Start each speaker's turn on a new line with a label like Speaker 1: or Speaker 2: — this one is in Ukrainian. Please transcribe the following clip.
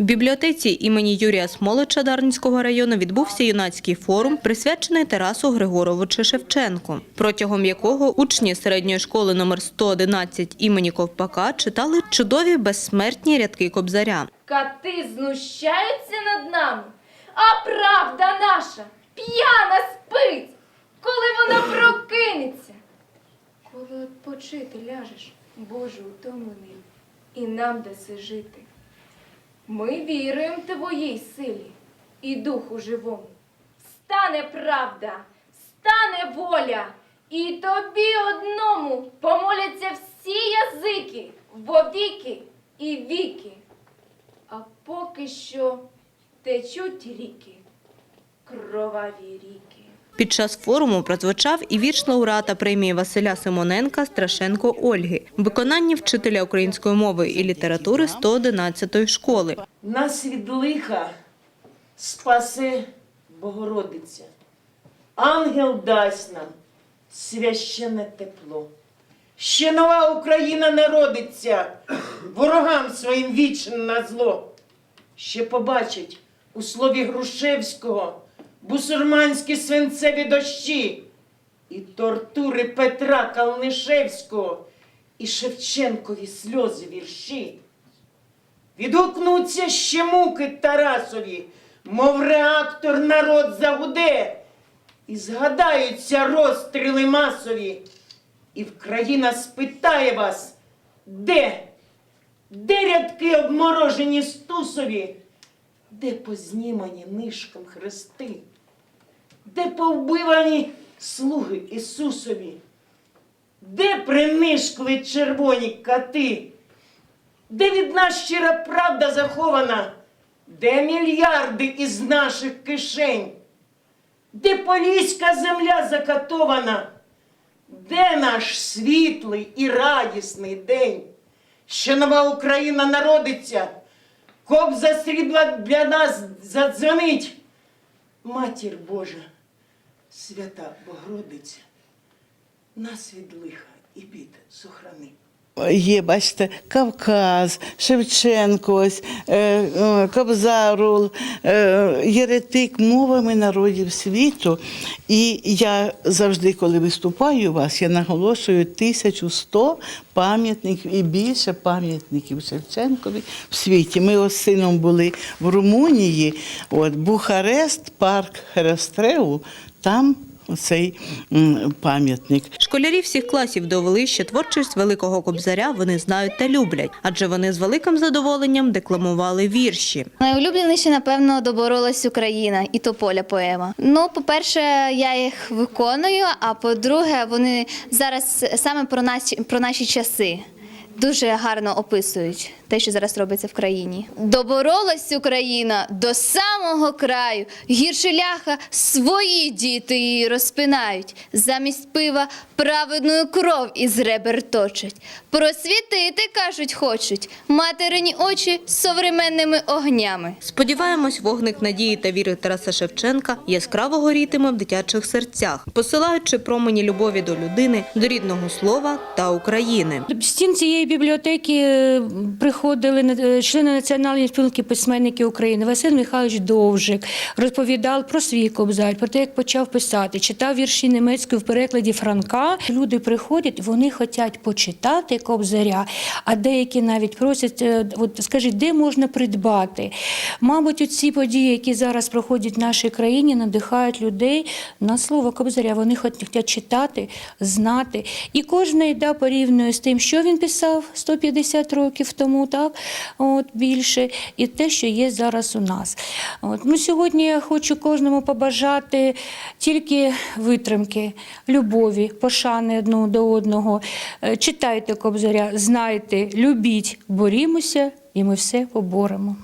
Speaker 1: В бібліотеці імені Юрія Смолича Дарницького району відбувся юнацький форум, присвячений Тарасу Григоровичу Шевченку, протягом якого учні середньої школи номер 111 імені Ковпака читали чудові безсмертні рядки Кобзаря.
Speaker 2: Кати знущаються над нами, а правда наша п'яна спить, коли вона прокинеться. Коли відпочити ляжеш, Боже утомлений, і нам даси жити. Ми віруємо Твоїй силі і духу живому. Стане правда, стане воля, і тобі одному помоляться всі язики, вовіки і віки. А поки що течуть ріки, кроваві ріки.
Speaker 1: Під час форуму прозвучав і вірш лауреата премії Василя Симоненка Страшенко Ольги в виконанні вчителя української мови і літератури 111 школи.
Speaker 3: Нас від лиха спасе Богородиця. Ангел дасть нам священне тепло. Ще нова Україна народиться, ворогам своїм вічне на зло. Ще побачить у слові Грушевського бусурманські свинцеві дощі і тортури Петра Калнишевського, і Шевченкові сльози вірші. Відгукнуться ще муки Тарасові, мов реактор народ загуде, і згадаються розстріли масові, і Вкраїна спитає вас, де? Де рядки обморожені стусові? Де познімані нишком хрести? Де повбивані слуги Ісусові? Де принишкли червоні кати? Де від нас щира правда захована? Де мільярди із наших кишень? Де поліська земля закатована? Де наш світлий і радісний день? Що нова Україна народиться, кобза срібла для нас задзвонить. Матір Божа, свята Богородиця, нас від лиха і бід сохрани.
Speaker 4: Є, бачите, Кавказ, Шевченко, ось, е, е, е, Єретик мовами народів світу. І я завжди, коли виступаю у вас, я наголошую 1100 пам'ятників і більше пам'ятників Шевченкові в світі. Ми ось сином були в Румунії, от, Бухарест, парк Херестреу, там оцей м, пам'ятник.
Speaker 1: Школярі всіх класів довели, що творчість великого кобзаря вони знають та люблять, адже вони з великим задоволенням декламували вірші.
Speaker 5: Найулюбленіше, напевно, доборолась Україна і Тополя поема. Ну, по-перше, я їх виконую, а по-друге, вони зараз саме про наші, про наші часи. Дуже гарно описують те, що зараз робиться в країні. Доборолась Україна до самого краю. Гірше ляха свої діти її розпинають. Замість пива праведну кров із ребер точать. Просвітити, кажуть, хочуть материні очі з современними огнями.
Speaker 1: Сподіваємось, вогник надії та віри Тараса Шевченка яскраво горітиме в дитячих серцях, посилаючи промені любові до людини, до рідного слова та України.
Speaker 6: Стін цієї бібліотеки е, приходили е, члени Національної спілки письменників України. Василь Михайлович Довжик розповідав про свій кобзар, про те, як почав писати, читав вірші німецькою в перекладі Франка. Люди приходять, вони хочуть почитати кобзаря, а деякі навіть просять, е, от скажіть, де можна придбати? Мабуть, ці події, які зараз проходять в нашій країні, надихають людей на слово кобзаря. Вони хочуть читати, знати. І кожна йде порівнює з тим, що він писав 150 років тому, так от більше, і те, що є зараз у нас. От ну сьогодні я хочу кожному побажати тільки витримки, любові, пошани одного до одного. Е, Читайте кобзаря, знайте, любіть, борімося, і ми все поборемо.